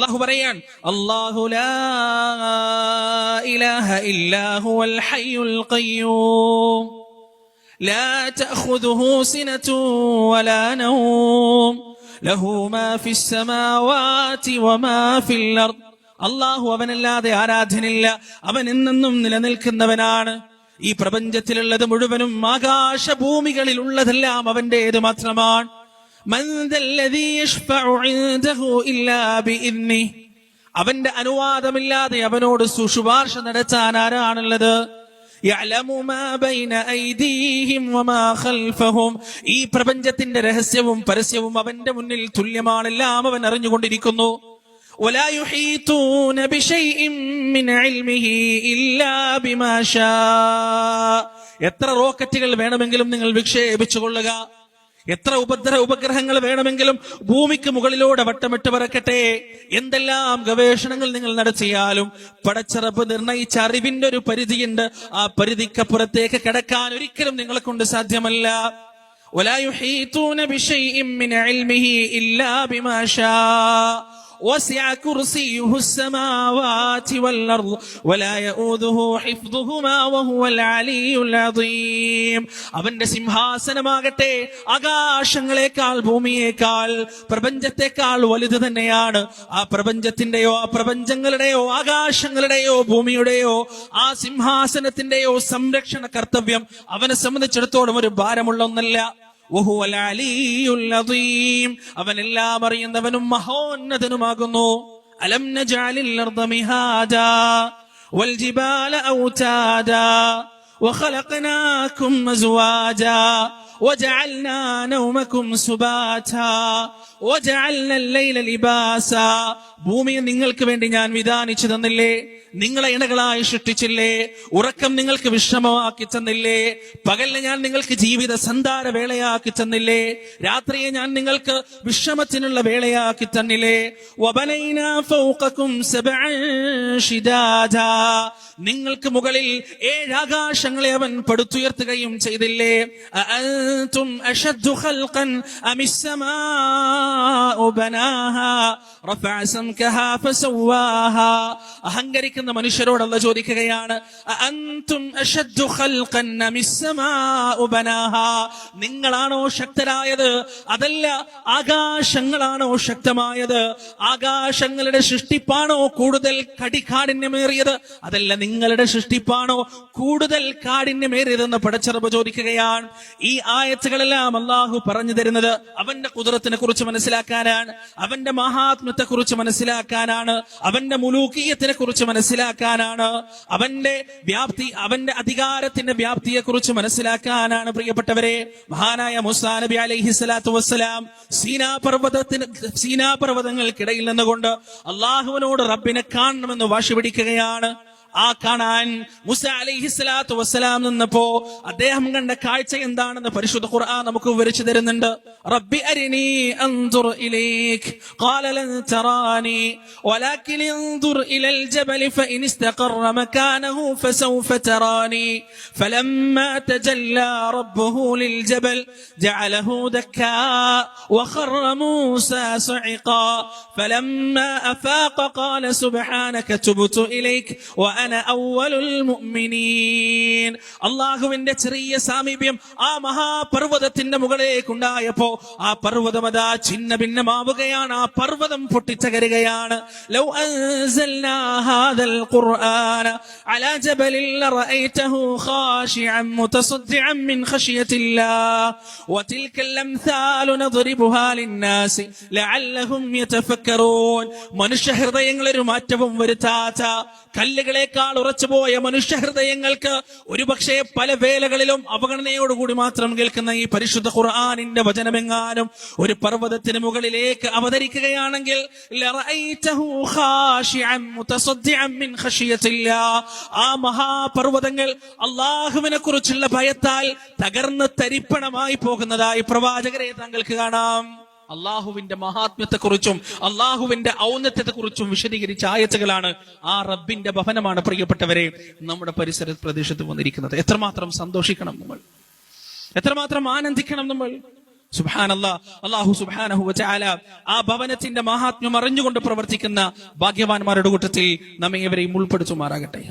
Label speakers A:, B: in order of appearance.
A: അള്ളാഹു പറയാൻ അള്ളാഹു ലാ ഇലാഹ ഇല്ലാ ഹുവൽ ഹയ്യുൽ ഖയ്യൂം لا تأخذه سنة ولا نوم له ما في السماوات وما في الأرض അള്ളാഹു അവനല്ലാതെ ആരാധനില്ല അവൻ എന്നെന്നും നിലനിൽക്കുന്നവനാണ് ഈ പ്രപഞ്ചത്തിലുള്ളത് മുഴുവനും ആകാശഭൂമികളിലുള്ളതെല്ലാം അവന്റേത് മാത്രമാണ് من ذا الذي يشفع عنده إلا بإذنه അവന്റെ അനുവാദമില്ലാതെ അവനോട് സുശുപാർശ നടത്താൻ ആരാണുള്ളത് يعلم ما بين أيديهم وما خلفهم ഈ പ്രപഞ്ചത്തിന്റെ രഹസ്യവും പരസ്യവും അവന്റെ മുന്നിൽ തുല്യമാണ് എല്ലാം അവൻ അറിഞ്ഞുകൊണ്ടിരിക്കുന്നു ولا يحيطون بشيء من علمه إلا بما شاء എത്ര റോക്കറ്റുകൾ വേണമെങ്കിലും നിങ്ങൾ വിക്ഷേപിച്ചു കൊള്ളുക എത്ര ഉപദ്ര ഉപഗ്രഹങ്ങൾ വേണമെങ്കിലും ഭൂമിക്ക് മുകളിലൂടെ വട്ടമിട്ട് പറക്കട്ടെ എന്തെല്ലാം ഗവേഷണങ്ങൾ നിങ്ങൾ നടത്തിയാലും പടച്ചറപ്പ് നിർണയിച്ച അറിവിന്റെ ഒരു പരിധിയുണ്ട് ആ പരിധിക്കപ്പുറത്തേക്ക് കിടക്കാൻ ഒരിക്കലും നിങ്ങളെ കൊണ്ട് സാധ്യമല്ല ولا يحيطون بشيء من علمه إلا بما شاء وسع كرسيه السماوات والأرض ولا يؤوده حفظهما وهو العلي العظيم അവന്റെ സിംഹാസനമാകട്ടെ ആകാശങ്ങളെക്കാൾ ഭൂമിയേക്കാൾ പ്രപഞ്ചത്തെക്കാൾ വലുത് തന്നെയാണ് ആ പ്രപഞ്ചത്തിന്റെയോ ആ പ്രപഞ്ചങ്ങളുടെയോ ആകാശങ്ങളുടെയോ ഭൂമിയുടെയോ ആ സിംഹാസനത്തിന്റെയോ സംരക്ഷണ കർത്തവ്യം അവനെ സംബന്ധിച്ചിടത്തോളം ഒരു ഭാരമുള്ള ഒന്നല്ല وهو العلي العظيم അവൻ എല്ലാം അറിയുന്നവനും മഹോന്നതനുമാകുന്നു അലം നജഅലിൽ അർദ മിഹാദാ والجبال أوتادا وخلقناكم أزواجا وجعلنا نومكم سباتا وجعلنا الليل لباسا ഭൂമിയെ നിങ്ങൾക്ക് വേണ്ടി ഞാൻ വിധാനിച്ചു തന്നില്ലേ നിങ്ങളെ ഇണകളായി സൃഷ്ടിച്ചില്ലേ ഉറക്കം നിങ്ങൾക്ക് വിശ്രമമാക്കി തന്നില്ലേ പകലിനെ ഞാൻ നിങ്ങൾക്ക് ജീവിത സന്ധാര വേളയാക്കി തന്നില്ലേ രാത്രിയെ ഞാൻ നിങ്ങൾക്ക് വിശ്രമത്തിനുള്ള വേളയാക്കി തന്നില്ലേ വബനൈനാ ഫൗഖക്കും സബ്അൻ ശിദാദാ. നിങ്ങൾക്ക് മുകളിൽ ഏഴാകാശങ്ങളെ അവൻ പടുത്തുയർത്തുകയും ചെയ്തില്ലേ അഅൻതും അശദ്ദു ഖൽഖൻ السماء ബനാഹാ റഫഅ സംകഹാ فسواها. അഹങ്കരിക്കുന്ന മനുഷ്യരോട് അല്ല ചോദിക്കുകയാണ് അന്തും അശദ്ദു ഖൽഖൻ അമിസ്സമാഉ ബനാഹാ നിങ്ങളാണോ ശക്തരായത്? അതല്ല ആകാശങ്ങളാണോ ശക്തമായത്? ആകാശങ്ങളുടെ സൃഷ്ടിപ്പാണോ കൂടുതൽ കടികാഠിന്യമേറിയത്? അതല്ല നിങ്ങളുടെ സൃഷ്ടിപ്പാണോ കൂടുതൽ കാഠിന്യമേറിയതെന്ന് പടച്ചറബ് ചോദിക്കുകയാണ്. ഈ ആയത്തുകളെല്ലാം അള്ളാഹു പറഞ്ഞു തരുന്നത് അവന്റെ കുതിരത്തിനെ കുറിച്ച് മനസ്സിലാക്കാനാണ് അവന്റെ മഹാത്മത്തെ കുറിച്ച് മനസ്സിലാക്കാനാണ് അവന്റെ മുലൂക്കീയത്തിനെ കുറിച്ച് മനസ്സിലാക്കാനാണ് അവന്റെ വ്യാപ്തി അവന്റെ അധികാരത്തിന്റെ വ്യാപ്തിയെ കുറിച്ച് മനസ്സിലാക്കാനാണ് പ്രിയപ്പെട്ടവരെ. മഹാനായ മുസാ നബി അലൈഹി സ്വലാത്തു വസ്സലാം സീനാ പർവതത്തിന് സീനാ പർവതങ്ങൾക്കിടയിൽ നിന്നുകൊണ്ട് അള്ളാഹുവിനോട് റബ്ബിനെ കാണണമെന്ന് വാശി പിടിക്കുകയാണ്. ആ കാണാൻ മുസ അലൈഹി സ്വലാത്തു വസ്സലാം നിന്നപ്പോ അദ്ദേഹം കണ്ട കാഴ്ച എന്താണെന്ന് പരിശുദ്ധ ഖുർആൻ നമുക്ക് വിവരിച്ചു തരുന്നുണ്ട് റബ്ബി അരിനി അൻദുർ ഇലൈക് ഖാല ലൻ തറാനി ولكن انظر إلى الجبل فإن استقر مكانه فسوف تراني فلما تجلى ربه للجبل جعله دكا وخر موسى صعقا فلما أفاق قال سبحانك تبت إليك وأنا أول المؤمنين അള്ളാഹുവിന്റെ ചെറിയ സാമീപ്യം ആ മഹാപർവ്വതത്തിന്റെ മുകളിലേക്കുണ്ടായപ്പോ ആ പർവ്വതമതാ ഛിന്ന ഭിന്നമാവുകയാണ് ആ പർവ്വതം പൊട്ടിത്തകരുകയാണ് ലൗ അൻസൽനാ ഹാദൽ ഖുർആന അലാ ജബലിൽ ലറഅയ്തഹു ഖാശിഅൻ മുതസദ്ദിഅൻ മിൻ ഖശിയത്തില്ലാഹ് وتلك الأمثال نضربها للناس لعلهم يتفكرون മനുഷ്യ ഹൃദയങ്ങൾ ഒരു മാറ്റവും വരുത്താത്ത കല്ലുകളെക്കാൾ ഉറച്ചുപോയ മനുഷ്യ ഹൃദയങ്ങൾക്ക് ഒരുപക്ഷെ പല വേലകളിലും അവഗണനയോടുകൂടി മാത്രം കേൾക്കുന്ന ഈ പരിശുദ്ധ ഖുർആാനിന്റെ വചനമെങ്ങാനും ഒരു പർവതത്തിന് മുകളിലേക്ക് അവതരിക്കുകയാണെങ്കിൽ. ആ മഹാപർവതങ്ങൾ അള്ളാഹുവിനെ കുറിച്ചുള്ള ഭയത്താൽ തകർന്ന് തരിപ്പണമായി പോകുന്നതായി പ്രവാചകരെ താങ്കൾക്ക് കാണാം അള്ളാഹുവിന്റെ മഹാത്മ്യത്തെക്കുറിച്ചും അള്ളാഹുവിന്റെ ഔന്നത്യത്തെ കുറിച്ചും വിശദീകരിച്ച ആയത്തുകളാണ് ആ റബ്ബിന്റെ ഭവനമാണ് പ്രിയപ്പെട്ടവരെ നമ്മുടെ പരിസര പ്രദേശത്ത് വന്നിരിക്കുന്നത്. എത്രമാത്രം സന്തോഷിക്കണം നമ്മൾ. എത്രമാത്രം ആനന്ദിക്കണം നമ്മൾ. സുബാനല്ല അള്ളാഹു സുബാനഹു ചാല ആ ഭവനത്തിന്റെ മഹാത്മ്യം അറിഞ്ഞുകൊണ്ട് പ്രവർത്തിക്കുന്ന ഭാഗ്യവാന്മാരുടെ കൂട്ടത്തിൽ നമ്മെ ഇവരെയും ഉൾപ്പെടുത്തുമാറാകട്ടെ.